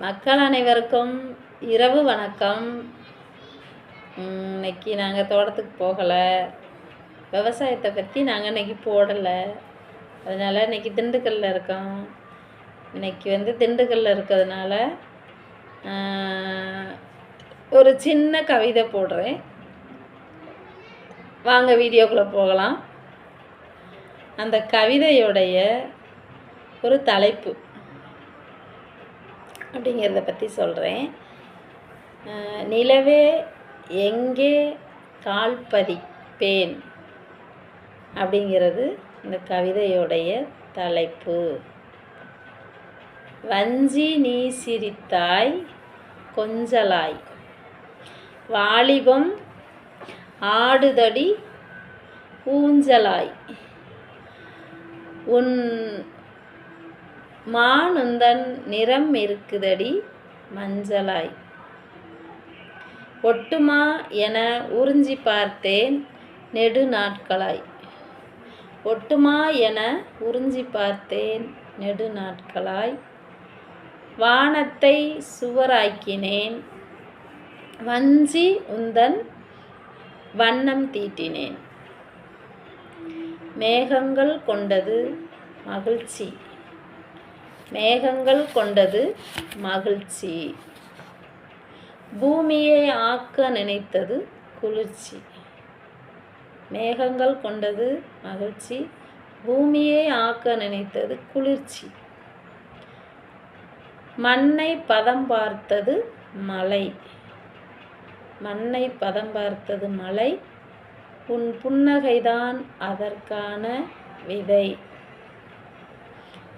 மக்கள் அனைவருக்கும் இரவு வணக்கம். இன்னைக்கு நாங்கள் தோட்டத்துக்கு போகலை. விவசாயத்தை பற்றி நாங்கள் இன்றைக்கி போடலை. அதனால் இன்னைக்கு திண்டுக்கல்ல இருக்கோம். இன்னைக்கு வந்து திண்டுக்கல்ல இருக்கிறதுனால ஒரு சின்ன கவிதை போடுறேன். வாங்க வீடியோக்குள்ளே போகலாம். அந்த கவிதையுடைய ஒரு தலைப்பு. அப்படிங்கிறத பற்றி சொல்கிறேன் நிலவே எங்கே கால் பதிப்பேன்? அப்படிங்கிறது இந்த கவிதையுடைய தலைப்பு. வஞ்சி நீ சிரித்தாய் கொஞ்சலாய். வாலிபம் ஆடுதடி ஊஞ்சலாய். உன் மானுந்தன் நிறம் இருக்குதடி மஞ்சளாய். ஒட்டுமா என உறிஞ்சி பார்த்தேன் நெடு நாட்களாய். ஒட்டுமா என உறிஞ்சி பார்த்தேன் நெடு நாட்களாய். வானத்தை சுவராக்கினேன். வஞ்சி உந்தன் வண்ணம் தீட்டினேன். மேகங்கள் கொண்டது மகிழ்ச்சி. மேகங்கள் கொண்டது மகிழ்ச்சி. பூமியை ஆக்க நினைத்தது குளிர்ச்சி. மேகங்கள் கொண்டது மகிழ்ச்சி. பூமியை ஆக்க நினைத்தது குளிர்ச்சி. மண்ணை பதம் பார்த்தது மலை. மண்ணை பதம் பார்த்தது மலை. உன் புன்னகைதான் அதற்கான விதை.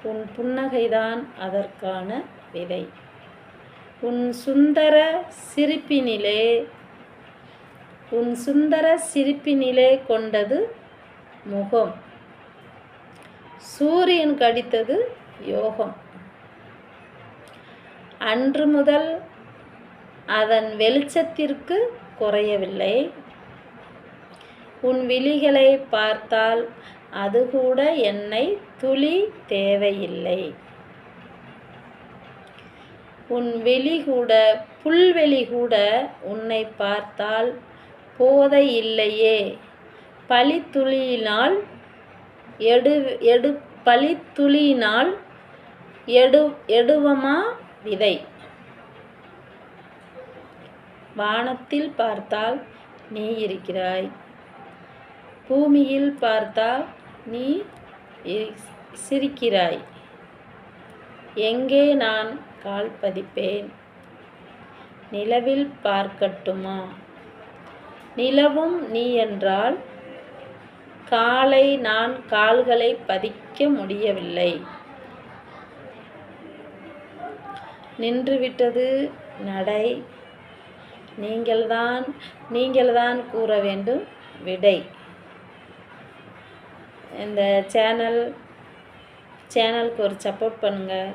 உன் புன்னகைதான் அதற்கான விதை. உன் சுந்தர சிரிப்பினிலே உன் சுந்தர சிரிப்பினிலே கொண்டது முகம். சூரியன் கடித்தது யோகம். அன்று முதல் அதன் வெளிச்சத்திற்கு குறையவில்லை. உன் விழிகளை பார்த்தால் அது கூட என்னை துளி தேவையில்லை. உன் வெளி கூட புல்வெளி கூட உன்னை பார்த்தால் போதை இல்லையே பளித்துளியினால் எடு எடு பழித்துளியினால் எடு எடுவமா விதை? வானத்தில் பார்த்தால் நீ இருக்கிறாய். பூமியில் பார்த்தால் நீ இ- சிரிக்கிறாய். எங்கே நான் கால் பதிப்பேன்? நிலவில் பார்க்கட்டுமா? நிலவும் நீ என்றால் காலை நான் கால்களை பதிக்க முடியவில்லை. நின்றுவிட்டது நடை. நீங்கள்தான் நீங்கள்தான் கூற வேண்டும். விடை. இந்த சேனல் சேனலுக்கு ஒரு சப்போர்ட் பண்ணுங்கள்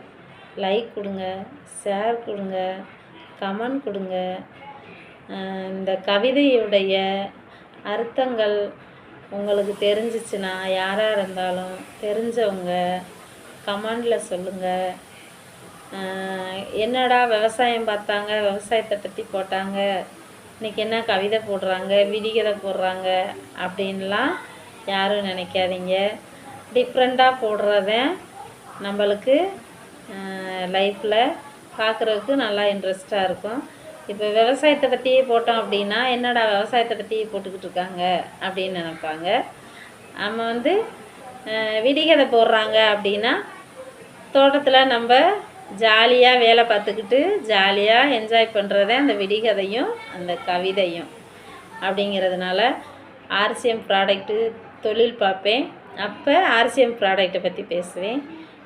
லைக் கொடுங்க. ஷேர் கொடுங்க. கமெண்ட் கொடுங்க. இந்த கவிதையுடைய அர்த்தங்கள் உங்களுக்கு தெரிஞ்சிச்சுன்னா யாராக இருந்தாலும் தெரிஞ்சவங்க கமெண்டில் சொல்லுங்கள் என்னடா விவசாயம் பார்த்தாங்க விவசாயத்தை பற்றி போட்டாங்க இன்றைக்கி என்ன கவிதை போடுறாங்க விதிகதை போடுறாங்க அப்படின்லாம் யாரும் நினைக்காதீங்க. டிஃப்ரெண்ட்டாக போடுறத நம்மளுக்கு லைஃப்பில் பார்க்குறதுக்கு நல்லா இன்ட்ரெஸ்ட்டாக இருக்கும். இப்போ விவசாயத்தை பற்றியே போட்டோம் அப்படின்னா என்னடா விவசாயத்தை பற்றியே போட்டுக்கிட்டு இருக்காங்க அப்படின்னு நினைப்பாங்க. நம்ம வந்து விடிகதை போடுறாங்க அப்படின்னா தோட்டத்தில் நம்ம ஜாலியாக வேலை பார்த்துக்கிட்டு ஜாலியாக என்ஜாய் பண்ணுறதே அந்த விடிகதையும் அந்த கவிதையும் அப்படிங்கிறதுனால ஆர்சிஎம் ப்ராடக்ட்டு தொழில் பார்ப்பேன். அப்போ ஆர்சிஎம் ப்ராடக்ட்டை பற்றி பேசுவேன்.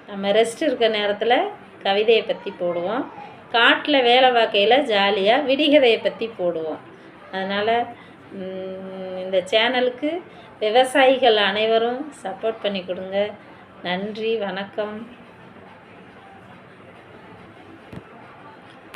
நம்ம ரெஸ்ட் இருக்க நேரத்தில் கவிதையை பற்றி போடுவோம். காட்டில் வேலை பார்க்கையில் ஜாலியாக விடிகதையை பற்றி போடுவோம். அதனால் இந்த சேனலுக்கு விவசாயிகள் அனைவரும் சப்போர்ட் பண்ணி கொடுங்க. நன்றி வணக்கம்.